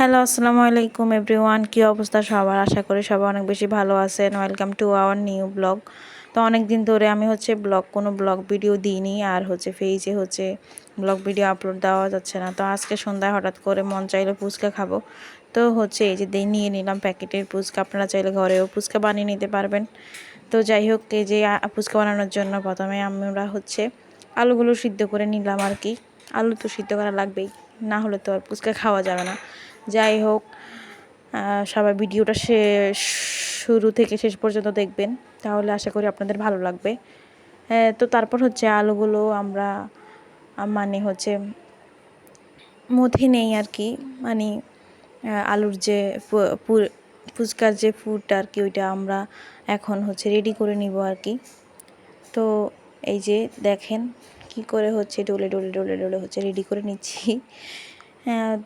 Hello, আসসালামু আলাইকুম everyone. কী অবস্থা সবার? আশা করি সবাই অনেক বেশি ভালো আছেন। Welcome to our new blog তো অনেক দিন ধরে আমি হচ্ছে ব্লগ কোনো ব্লগ ভিডিও দিইনি। আর হচ্ছে ফেজে হচ্ছে ব্লগ ভিডিও আপলোড দেওয়া যাচ্ছে না। তো আজকে সন্ধ্যায় হঠাৎ করে মন চাইলে ফুচকা খাব। তো হচ্ছে এই যে নিয়ে নিলাম প্যাকেটের ফুচকা। আপনারা চাইলে ঘরেও ফুচকা বানিয়ে নিতে পারবেন। তো যাই হোক, এই যে ফুচকা বানানোর জন্য প্রথমে আমরা হচ্ছে আলুগুলো সিদ্ধ করে নিলাম আর কি। আলু তো সিদ্ধ করা লাগবেই। না হলে তো আর ফুচকা খাওয়া যাবে না। যাই হোক সবাই ভিডিওটা শেষ শুরু থেকে শেষ পর্যন্ত দেখবেন। তাহলে আশা করি আপনাদের ভালো লাগবে। তো তারপর হচ্ছে আলুগুলো আমরা মানে হচ্ছে মথি নেই আর কি। মানে আলুর যে ফুচকার যে ফুডটা আর কি ওইটা আমরা এখন হচ্ছে রেডি করে নিব আর কি। তো এই যে দেখেন কি করে হচ্ছে ডলে ডলে ডলে ডলে হচ্ছে রেডি করে নিচ্ছি। হ্যাঁ,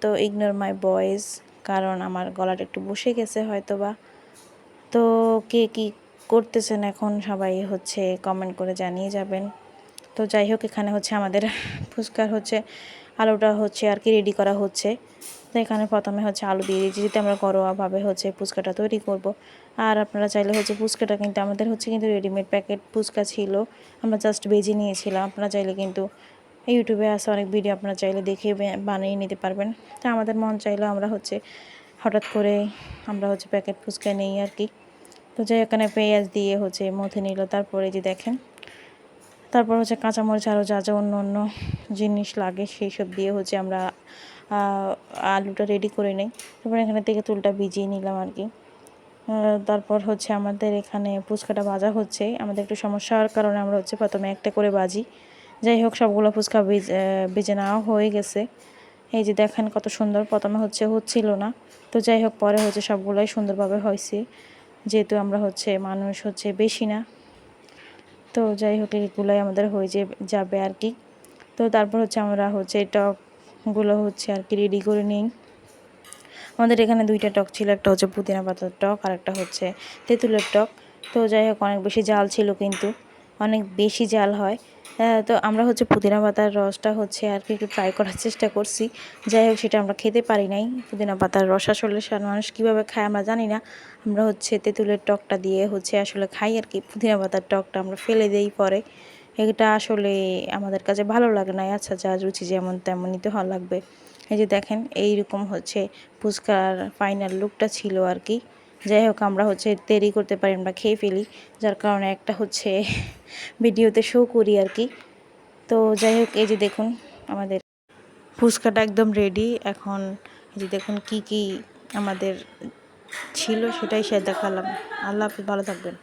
তো ইগনোর মাই বয়েজ কারণ আমার গলাটা একটু বসে গেছে হয়তো বা তো কে কী করতেছেন এখন সবাই হচ্ছে কমেন্ট করে জানিয়ে যাবেন। তো যাই হোক, এখানে হচ্ছে আমাদের ফুচকার হচ্ছে আলুটা হচ্ছে আর কি রেডি করা হচ্ছে। তো এখানে প্রথমে হচ্ছে আলু দিয়ে দিয়েছি যেটা আমরা ঘরোয়াভাবে হচ্ছে ফুচকাটা তৈরি করব। আর আপনারা চাইলে হচ্ছে ফুচকাটা কিন্তু আমাদের হচ্ছে কিন্তু রেডিমেড প্যাকেট ফুচকা ছিল, আমরা জাস্ট বেজে নিয়েছিলাম। আপনারা চাইলে কিন্তু ইউটিউবে আসে অনেক ভিডিও আপনারা চাইলে দেখে বানিয়ে নিতে পারবেন। তা আমাদের মন চাইলে আমরা হচ্ছে হঠাৎ করে আমরা হচ্ছে প্যাকেট ফুচকা নেই আর কি। তো যাই এখানে পেঁয়াজ দিয়ে হচ্ছে মথে নিল, তারপরে যে দেখেন। তারপর হচ্ছে কাঁচামরিচ আরও যা যা অন্য অন্য জিনিস লাগে, সেই সব দিয়ে হচ্ছে আমরা আলুটা রেডি করে নিই। তারপর এখানে থেকে তুলটা ভিজিয়ে নিলাম আর কি। তারপর হচ্ছে আমাদের এখানে ফুচকাটা ভাজা হচ্ছে। আমাদের একটু সমস্যা হওয়ার কারণে আমরা হচ্ছে প্রথমে একটা করে বাজি যাই হোক, সবগুলো ফুচকা বেজে নেওয়া হয়ে গেছে। এই যে দেখেন কত সুন্দর প্রথমে হচ্ছে হচ্ছিল না। তো যাই হোক, পরে হচ্ছে সবগুলোই সুন্দরভাবে হয়েছে। যেহেতু আমরা হচ্ছে মানুষ হচ্ছে বেশি না। তো যাই হোক, এগুলোই আমাদের হয়ে যে, যাবে আর কি। তো তারপর হচ্ছে আমরা হচ্ছে টকগুলো হচ্ছে আর কি রেডি করে নিই। আমাদের এখানে দুইটা টক ছিল, একটা হচ্ছে পুদিনা পাতার টক আর একটা হচ্ছে তেঁতুলের টক। তো যাই হোক, অনেক বেশি জাল ছিল কিন্তু। অনেক বেশি জাল হয়। হ্যাঁ, তো আমরা হচ্ছে পুদিনা পাতার রসটা হচ্ছে আর কি একটু ট্রাই করার চেষ্টা করছি। যাই হোক সেটা আমরা খেতে পারি নাই। পুদিনা পাতার রস আসলে মানুষ কীভাবে খায় আমরা জানি না। আমরা হচ্ছে তেঁতুলের টকটা দিয়ে হচ্ছে আসলে খাই আর কি। পুদিনা পাতার টকটা আমরা ফেলে দিই পরে। এটা আসলে আমাদের কাছে ভালো লাগে না আচ্ছা যা রুচি যেমন তেমনই তো ভালো লাগবে। এই যে দেখেন এইরকম হচ্ছে ফুচকার ফাইনাল লুকটা ছিল আর কি। যাই হোক আমরা হচ্ছে দেরি করতে পারি, আমরা খেয়ে ফেলি। যার কারণে একটা হচ্ছে ভিডিওতে শো করি আর কি। তো যাই হোক এই যে দেখুন আমাদের ফুচকাটা একদম রেডি এখন এই যে দেখুন কি কি আমাদের ছিল সেটাই সে দেখালাম। আল্লাহ হাফিজ, ভালো থাকবেন।